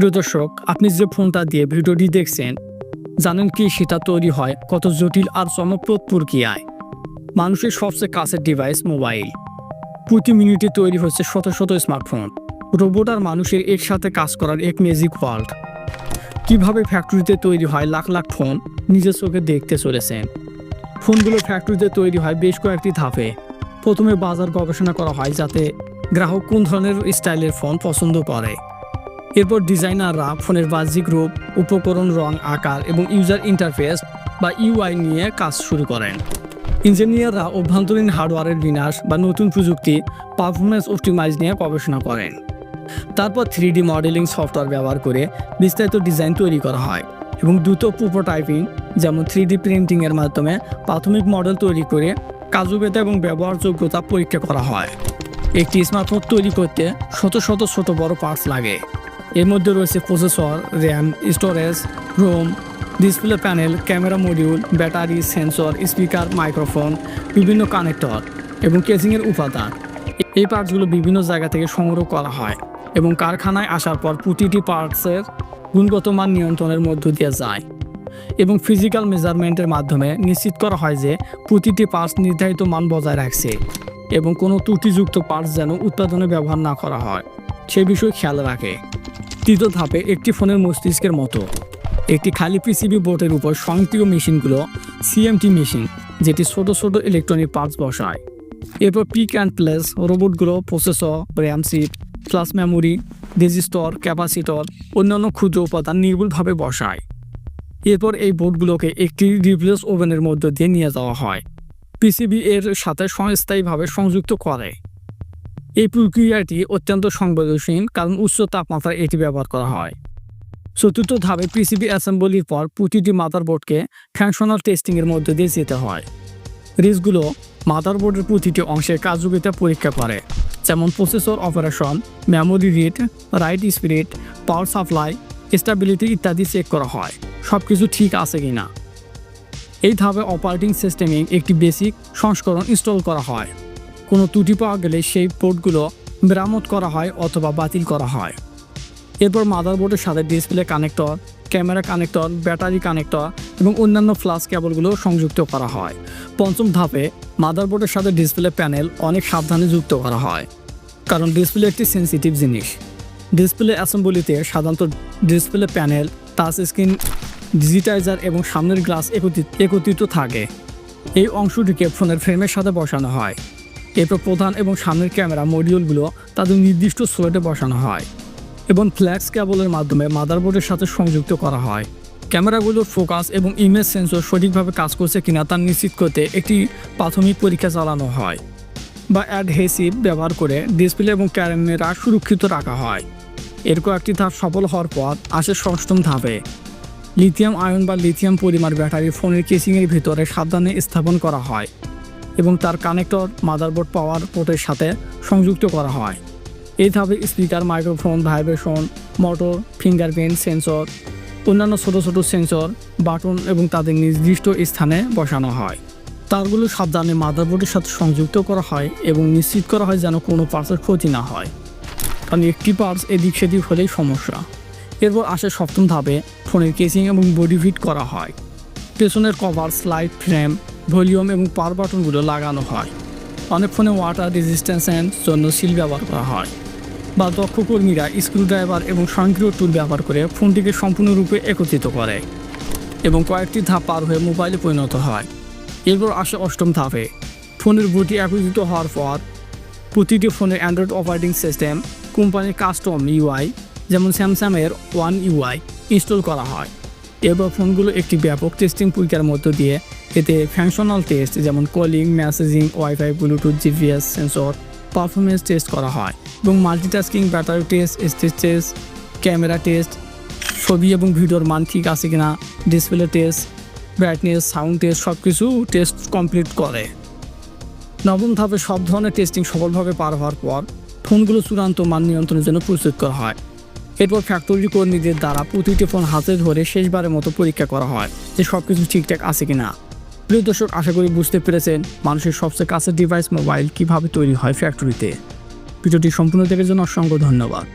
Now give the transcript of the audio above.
প্রিয় দর্শক, আপনি যে ফোনটা দিয়ে ভিডিওটি দেখছেন, জানেন কি সেটা তৈরি হয় কত জটিল আর চমকপ্রদ প্রক্রিয়ায়। মানুষের সবচেয়ে কাছের ডিভাইস মোবাইল প্রতি মিনিটে তৈরি হচ্ছে শত শত স্মার্টফোন রোবট আর মানুষের একসাথে কাজ করার এক ম্যাজিক ওয়ার্ল্ড কীভাবে ফ্যাক্টরিতে তৈরি হয় লাখ লাখ ফোন নিজের চোখে দেখতে চলেছেন। ফোনগুলো ফ্যাক্টরিতে তৈরি হয় বেশ কয়েকটি ধাপে। প্রথমে বাজার গবেষণা করা হয় যাতে গ্রাহক কোন ধরনের স্টাইলের ফোন পছন্দ করে। এরপর ডিজাইনাররা ফোনের বাহ্যিক রূপ, উপকরণ রং, আকার এবং ইউজার ইন্টারফেস বা ইউআই নিয়ে কাজ শুরু করেন। ইঞ্জিনিয়াররা অভ্যন্তরীণ হার্ডওয়্যারের বিনাশ বা নতুন প্রযুক্তি পারফরমেন্স অপটিমাইজ নিয়ে গবেষণা করেন। তারপর থ্রি ডি মডেলিং সফটওয়্যার ব্যবহার করে বিস্তারিত ডিজাইন তৈরি করা হয় এবং দ্রুত প্রোটোটাইপিং যেমন থ্রি ডি প্রিন্টিংয়ের মাধ্যমে প্রাথমিক মডেল তৈরি করে কার্যকারিতা এবং ব্যবহারযোগ্যতা পরীক্ষা করা হয়। একটি স্মার্টফোন তৈরি করতে শত শত ছোট বড় পার্টস লাগে। এর মধ্যে রয়েছে processor, RAM, storage, ROM, display panel, camera module, battery, sensor, speaker, microphone, বিভিন্ন কানেক্টর এবং কেজিংয়ের উপাদান। এই পার্টসগুলো বিভিন্ন জায়গা থেকে সংগ্রহ করা হয় এবং কারখানায় আসার পর প্রতিটি পার্টসের গুণগত মান নিয়ন্ত্রণের মধ্য দিয়ে যায় এবং ফিজিক্যাল মেজারমেন্টের মাধ্যমে নিশ্চিত করা হয় যে প্রতিটি পার্টস নির্ধারিত মান বজায় রাখছে এবং কোনো ত্রুটিযুক্ত পার্টস যেন উৎপাদনে ব্যবহার না করা হয়। সে বিষয়ে খেয়াল রাখে। তৃতীয় ধাপে একটি ফোনের মস্তিষ্কের মতো। একটি খালি পিসিবি বোর্ডের উপর স্বয়ংক্রিয় মেশিনগুলো, সিএমটি মেশিন, যেটি ছোট ছোট ইলেকট্রনিক পার্টস বসায়। এরপর পিক অ্যান্ড প্লেস, রোবটগুলো, প্রসেসর, র্যাম সিট ফ্লাশ মেমোরি, রেজিস্টর, ক্যাপাসিটর, অন্যান্য ক্ষুদ্র উপাদান নির্ভুলভাবে বসায়। এরপর এই বোর্ডগুলোকে একটি রিপ্লেস ওভেনের মধ্য দিয়ে নিয়ে যাওয়া হয়। পিসিবি এর সাথে সংস্থায়ীভাবে সংযুক্ত করে। এই প্রক্রিয়াটি অত্যন্ত সংবেদনশীল, কারণ উচ্চ তাপমাত্রায় এটি ব্যবহার করা হয়। চতুর্থ ধাপে পিসিবি অ্যাসেম্বলির পর প্রতিটি মাদারবোর্ডকে ফ্যাংশনাল টেস্টিংয়ের মধ্যে দিয়ে যেতে হয়। রিসগুলো মাদারবোর্ডের প্রতিটি অংশের কার্যকারিতা পরীক্ষা করে, যেমন processor operation memory read write speed power supply stability ইত্যাদি চেক করা হয় সব কিছু ঠিক আছে কি না এই ধাপে অপারেটিং সিস্টেমে একটি বেসিক সংস্করণ ইনস্টল করা হয়। কোনো ত্রুটি পাওয়া গেলে সেই পোর্টগুলো মেরামত করা হয় অথবা বাতিল করা হয়। এরপর মাদারবোর্ডের সাথে display connector, camera connector, battery connector এবং অন্যান্য ফ্লাশ কেবলগুলো সংযুক্ত করা হয়। পঞ্চম ধাপে মাদারবোর্ডের সাথে ডিসপ্লে প্যানেল অনেক সাবধানে যুক্ত করা হয়, কারণ ডিসপ্লে একটি সেন্সিটিভ জিনিস। ডিসপ্লে অ্যাসেম্বলিতে সাধারণত display panel, touch screen, digitizer এবং সামনের গ্লাস একত্রিত থাকে। এই অংশটিকে ফোনের ফ্রেমের সাথে বসানো হয়। এরপর প্রধান এবং সামনের ক্যামেরা মডিউলগুলো তাদের নির্দিষ্ট স্লোটে বসানো হয় এবং ফ্ল্যাক্স কেবলের মাধ্যমে মাদারবোর্ডের সাথে সংযুক্ত করা হয়। ক্যামেরাগুলোর ফোকাস এবং ইমেজ সেন্সর সঠিকভাবে কাজ করছে কিনা তা নিশ্চিত করতে একটি প্রাথমিক পরীক্ষা চালানো হয় বা অ্যাডহেসিভ ব্যবহার করে ডিসপ্লে এবং ক্যামেরা সুরক্ষিত রাখা হয়। এর কয়েকটি ধাপ সফল হওয়ার পর আসে ষষ্ঠম ধাপে। লিথিয়াম আয়ন বা লিথিয়াম পরিমাণ ব্যাটারি ফোনের কেসিংয়ের ভিতরে সাবধানে স্থাপন করা হয়। এবং তার কানেক্টর, মাদারবোর্ড পাওয়ার পোর্টের সাথে সংযুক্ত করা হয়। এই ধাপে speaker, microphone, vibration, motor, fingerprint, sensor, অন্যান্য ছোট ছোট সেন্সর, বাটন এবং তাদের নির্দিষ্ট স্থানে বসানো হয়। তারগুলো সাবধানে মাদারবোর্ডের সাথে সংযুক্ত করা হয় এবং নিশ্চিত করা হয় যেন কোনো পার্টসের ক্ষতি না হয়। কারণ একটি পার্টস এদিক সেদিক হলেই সমস্যা। এরপর আসে সপ্তম ধাপে ফোনের কেসিং এবং বডি ফিট করা হয়। পেছনের কভার, স্লাইড, ফ্রেম ভলিউম এবং পাওয়ার বাটনগুলো লাগানো হয়। অনেক ফোনে ওয়াটার রেজিস্ট্যান্সের জন্য সিল ব্যবহার করা হয় বা দক্ষ কর্মীরা স্ক্রুড্রাইভার এবং স্বয়ংক্রিয় টুল ব্যবহার করে ফোনটিকে সম্পূর্ণরূপে একত্রিত করে এবং কয়েকটি ধাপ পার হয়ে মোবাইলে পরিণত হয়। এরপর আসে অষ্টম ধাপে। ফোনের বুটি একত্রিত হওয়ার পর প্রতিটি ফোনের অ্যান্ড্রয়েড অপারেটিং সিস্টেম কোম্পানির কাস্টম ইউআই যেমন স্যামসাংয়ের ওয়ান ইউআই ইনস্টল করা হয়। এরপর ফোনগুলো একটি ব্যাপক টেস্টিং পরীক্ষার মধ্য দিয়ে এতে ফ্যাংশনাল টেস্ট যেমন calling messaging WiFi Bluetooth GPS sensor performance test করা হয় এবং multitasking battery test stage test camera test ছবি এবং ভিডিওর মান ঠিক আছে কিনা display test brightness sound test সব কিছু টেস্ট কমপ্লিট করে। নবম ধাপে সব ধরনের টেস্টিং সফলভাবে পার হওয়ার পর ফোনগুলো চূড়ান্ত মান নিয়ন্ত্রণের জন্য প্রস্তুত করা হয়। এরপর ফ্যাক্টরি কর্মীদের দ্বারা প্রতিটি ফোন হাতে ধরে শেষবারের মতো পরীক্ষা করা হয় যে সব কিছু ঠিকঠাক আছে কিনা। প্রিয় দর্শক, আশা করি বুঝতে পেরেছেন মানুষের সবচেয়ে কাছের ডিভাইস মোবাইল কীভাবে তৈরি হয় ফ্যাক্টরিতে ভিডিওটি সম্পূর্ণ দেখার জন্য অসংখ্য ধন্যবাদ।